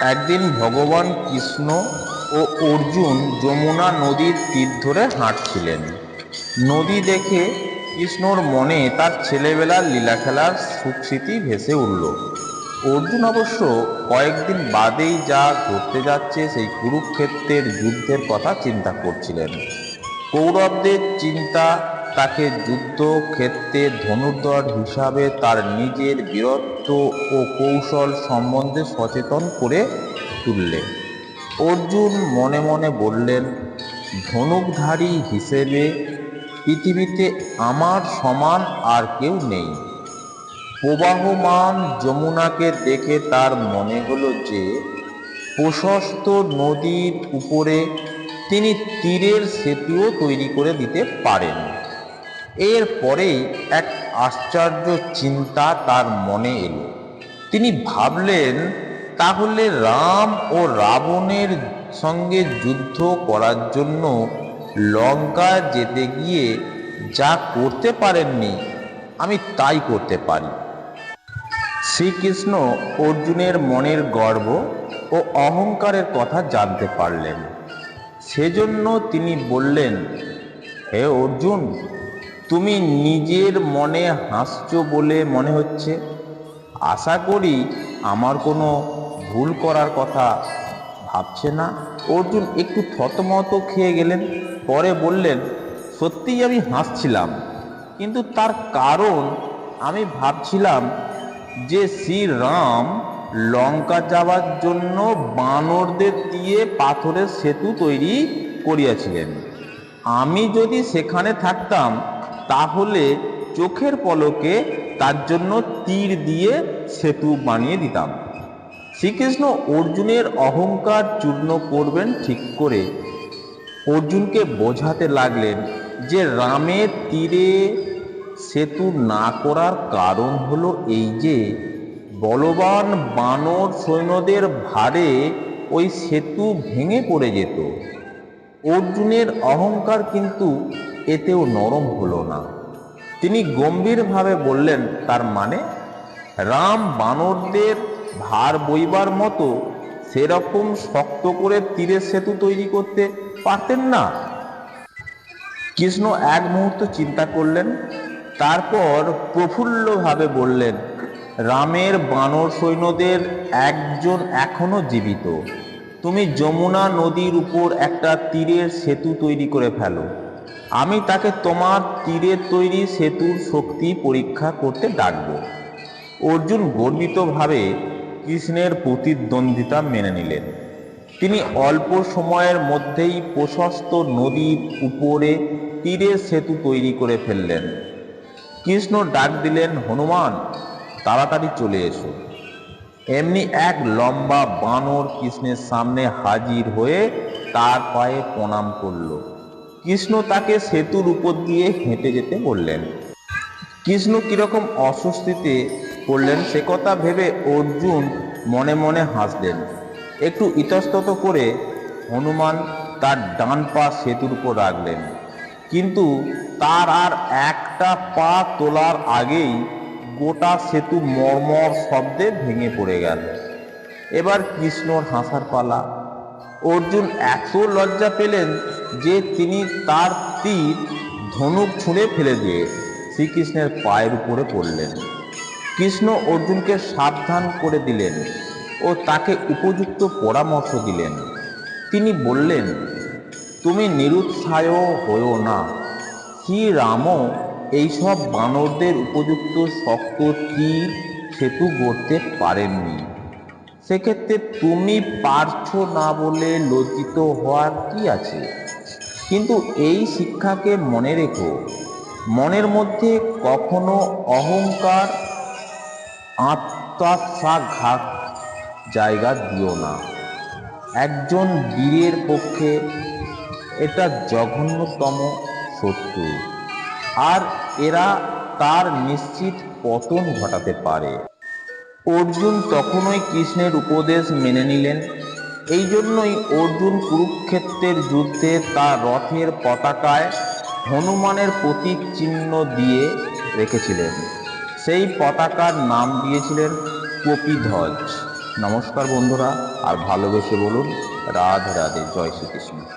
একদিন ভগবান কৃষ্ণ ও অর্জুন যমুনা নদীর তীর ধরে হাঁটছিলেন। নদী দেখে কৃষ্ণর মনে তার ছেলেবেলার লীলা খেলার সুখস্মৃতি ভেসে উঠল। অর্জুন অবশ্য কয়েকদিন বাদেই যা ঘটতে যাচ্ছে সেই কুরুক্ষেত্রের যুদ্ধের কথা চিন্তা করছিলেন। কৌরবদের চিন্তা তাকে যুদ্ধক্ষেত্রে ধনুর্ধর হিসাবে তার নিজের বীরত্ব ও কৌশল সম্বন্ধে সচেতন করে তুললে। অর্জুন মনে মনে বললেন, ধনুকধারী হিসেবে পৃথিবীতে আমার সমান আর কেউ নেই। প্রবাহমান যমুনাকে দেখে তার মনে হলো যে, প্রশস্ত নদীর উপরে তিনি তীরের সেতুও তৈরি করে দিতে পারেন। এর পরেই এক আশ্চর্য চিন্তা তার মনে এলো। তিনি ভাবলেন, তাহলে রাম ও রাবণের সঙ্গে যুদ্ধ করার জন্য লঙ্কা যেতে গিয়ে যা করতে পারেননি, আমি তাই করতে পারি। শ্রীকৃষ্ণ অর্জুনের মনের গর্ব ও অহংকারের কথা জানতে পারলেন। সেজন্য তিনি বললেন, হে অর্জুন তুমি নিজের মনে হাসছ বলে মনে হচ্ছে? আশা করি আমার কোনো ভুল করার কথা ভাবছে না। অর্জুন একটু থতমত খেয়ে গেলেন, পরে বললেন, সত্যিই আমি হাসছিলাম, কিন্তু তার কারণ আমি ভাবছিলাম যে শ্রীরাম লঙ্কা যাওয়ার জন্য বানরদের দিয়ে পাথরের সেতু তৈরি করিয়াছিলেন। আমি যদি সেখানে থাকতাম তাহলে চোখের পলকে তার জন্য তীর দিয়ে সেতু বানিয়ে দিতাম। শ্রীকৃষ্ণ অর্জুনের অহংকার চূর্ণ করবেন ঠিক করে। অর্জুনকে বোঝাতে লাগলেন যে রামের তীরে সেতু না করার কারণ হলো এই যে, বলবান বানর সৈন্যদের ভারে ওই সেতু ভেঙে পড়ে যেত। অর্জুনের অহংকার কিন্তু এতেও নরম হলো না। তিনি গম্ভীরভাবে বললেন, তার মানে? রাম বানরদের ভার বইবার মতো সেরকম শক্ত করে তীরের সেতু তৈরি করতে পারতেন না? কৃষ্ণ এক মুহূর্ত চিন্তা করলেন, তারপর প্রফুল্লভাবে বললেন, রামের বানর সৈন্যদের একজন এখনও জীবিত। তুমি যমুনা নদীর উপর একটা তীরের সেতু তৈরি করে ফেলো। আমি তাকে তোমার তীরের তৈরি সেতুর শক্তি পরীক্ষা করতে ডাকবো। অর্জুন গর্বিতভাবে কৃষ্ণের প্রতিদ্বন্দ্বিতা মেনে নিলেন। তিনি অল্প সময়ের মধ্যেই প্রশস্ত নদীর উপরে তীরের সেতু তৈরি করে ফেললেন। কৃষ্ণ ডাক দিলেন, হনুমান, তাড়াতাড়ি চলে এসো। এমনি এক লম্বা বানর কৃষ্ণের সামনে হাজির হয়ে তার পায়ে প্রণাম করল। কৃষ্ণ তাকে সেতুর উপর দিয়ে হেঁটে যেতে বললেন। কৃষ্ণ কীরকম অস্বস্তিতে পড়লেন, সে কথা ভেবে অর্জুন মনে মনে হাসলেন। একটু ইতস্তত করে হনুমান তার ডান পা সেতুর উপর রাখলেন। কিন্তু তার আর একটা পা তোলার আগেই গোটা সেতু মর্মর শব্দে ভেঙে পড়ে গেল। এবার কৃষ্ণর হাসার পালা অর্জুন এত লজ্জা পেলেন যে তিনি তার তীর ধনুক ছুঁড়ে ফেলে দিয়ে শ্রীকৃষ্ণের পায়ের উপরে পড়লেন। কৃষ্ণ অর্জুনকে সাবধান করে দিলেন ও তাকে উপযুক্ত পরামর্শ দিলেন। তিনি বললেন, তুমি নিরুৎসাহ হয়েও না। শ্রীরামও এইসব বানরদের উপযুক্ত শক্ত তীর সেতু গড়তে পারেননি। সেক্ষেত্রে তুমি পারছ না বলে লজ্জিত হওয়ার কি আছে? কিন্তু এই শিক্ষাকে মনে রেখো, মনের মধ্যে কখনো অহংকার আত্মাঘাত জায়গা দিও না। একজন বীরের পক্ষে এটা জঘন্যতম শত্রু, আর এরা তার নিশ্চিত পতন ঘটাতে পারে। অর্জুন তখনই কৃষ্ণের উপদেশ মেনে নিলেন। এই জন্যই অর্জুন কুরুক্ষেত্রের যুদ্ধে তার রথের পতাকায় হনুমানের প্রতীক চিহ্ন দিয়ে রেখেছিলেন। সেই পতাকার নাম দিয়েছিলেন কপিধ্বজ। নমস্কার বন্ধুরা, আর ভালোবেসে বলুন, রাধে রাধে, জয় শ্রীকৃষ্ণ।